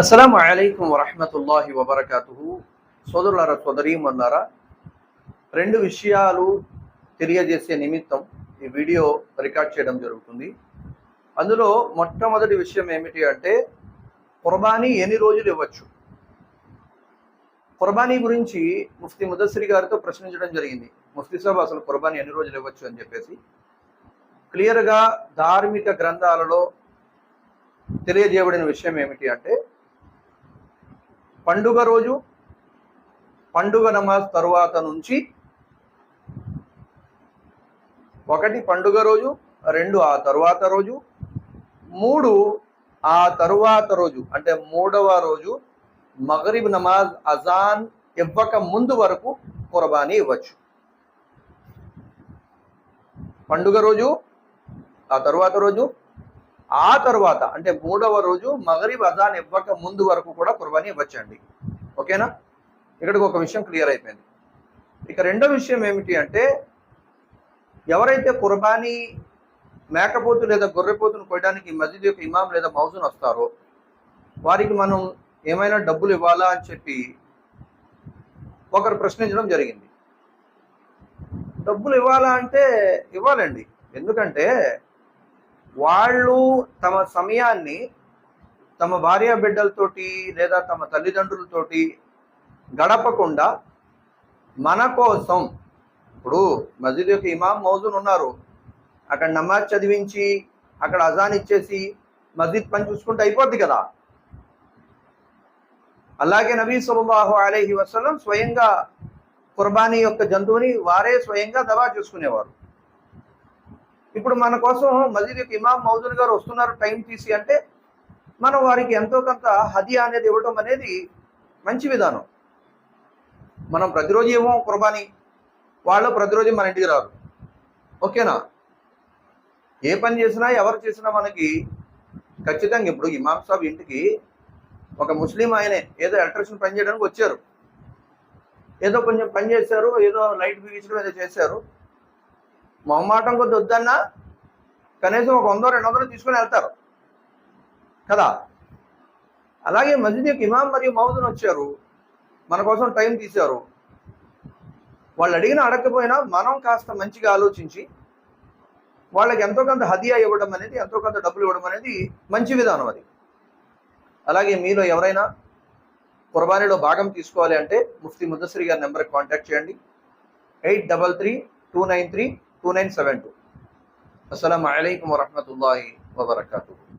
అస్సలం అయికం వరహమతుల్లాహి వబర్కాతుహు. సోదరులారా సోదరీమన్నారా రెండు విషయాలు తెలియజేసే నిమిత్తం ఈ వీడియో రికార్డ్ చేయడం జరుగుతుంది. అందులో మొట్టమొదటి విషయం ఏమిటి అంటే కుర్బానీ ఎన్ని రోజులు ఇవ్వచ్చు? కుర్బానీ గురించి ముఫ్తీ ముదస్సిరి గారితో ప్రశ్నించడం జరిగింది. ముఫ్తీ సాబ్ అసలు కుర్బానీ ఎన్ని రోజులు ఇవ్వచ్చు అని చెప్పేసి. క్లియర్గా ధార్మిక గ్రంథాలలో తెలియజేయబడిన విషయం ఏమిటి అంటే పండుగ రోజు పండుగ నమాజ్ తరువాత నుంచి ఒకటి పండుగ రోజు రెండు ఆ తరువాత రోజు మూడు ఆ తరువాత రోజు అంటే మూడవ రోజు మగరిబ్ నమాజ్ అజాన్ ఇవ్వక ముందు వరకు కుర్బానీ ఇవ్వచ్చు. పండుగ రోజు ఆ తరువాత రోజు ఆ తర్వాత అంటే మూడవ రోజు మగరిబ్ అజాన్ ఇవ్వక ముందు వరకు కూడా కుర్బానీ ఇవ్వచ్చండి. ఓకేనా? ఇక్కడికి ఒక విషయం క్లియర్ అయిపోయింది. ఇక రెండో విషయం ఏమిటి అంటే ఎవరైతే కుర్బానీ మేకపోతు లేదా గొర్రెపోతును కొయ్యడానికి మస్జిద్ యొక్క ఇమాం లేదా మౌజున్ వస్తారో వారికి మనం ఏమైనా డబ్బులు ఇవ్వాలా అని చెప్పి ఒకరు ప్రశ్నించడం జరిగింది. డబ్బులు ఇవ్వాలా అంటే ఇవ్వాలండి. ఎందుకంటే వాళ్ళు తమ సమయాన్ని తమ భార్య బిడ్డలతోటి లేదా తమ తల్లిదండ్రులతోటి గడపకుండా మన కోసం ఇప్పుడు మస్జిద్ యొక్క ఇమాం మౌజున్ ఉన్నారు. అక్కడ నమాజ్ చదివించి అక్కడ అజాన్ ఇచ్చేసి మస్జిద్ పని చూసుకుంటే అయిపోద్ది కదా. అలాగే నబీ సల్లల్లాహు అలైహి వసలం స్వయంగా కుర్బానీ యొక్క జంతువుని వారే స్వయంగా దవా చూసుకునేవారు. ఇప్పుడు మన కోసం మజీద్ యొక్క ఇమాం మౌజున్ గారు వస్తున్నారు టైం తీసి అంటే మనం వారికి ఎంతో కొంత హదియా అనేది ఇవ్వటం అనేది మంచి విధానం. మనం ప్రతిరోజు ఏమో కుర్బానీ వాళ్ళు ప్రతిరోజు మన ఇంటికి రారు. ఓకేనా? ఏ పని చేసినా ఎవరు చేసినా మనకి ఖచ్చితంగా ఇప్పుడు ఇమాం సాబ్ ఇంటికి ఒక ముస్లిం ఆయనే ఏదో ఎలక్ట్రిషన్ పని చేయడానికి వచ్చారు. ఏదో కొంచెం పని చేశారు ఏదో లైట్ బిగించడం ఏదో చేశారు. మొహమాటం కొద్ది వద్దన్నా కనీసం ఒక వందో రెండు వందలు తీసుకొని వెళ్తారు. కదా? అలాగే మస్జిద్ యొక్క ఇమాం మరియు మౌదున్ వచ్చారు. మన కోసం టైం తీశారు. వాళ్ళు అడిగిన అడగకపోయినా మనం కాస్త మంచిగా ఆలోచించి వాళ్ళకి ఎంతో కొంత హదియా ఇవ్వడం అనేది ఎంతో కొంత డబ్బులు ఇవ్వడం అనేది మంచి విధానం అది. అలాగే మీలో ఎవరైనా కుర్బానీలో భాగం తీసుకోవాలి అంటే ముఫ్తీ ముద్దశ్రీ గారి నెంబర్కి కాంటాక్ట్ చేయండి. Eight double three two nine three two nine seven two అస్సలం అయికం వరహమూల వబర్కూ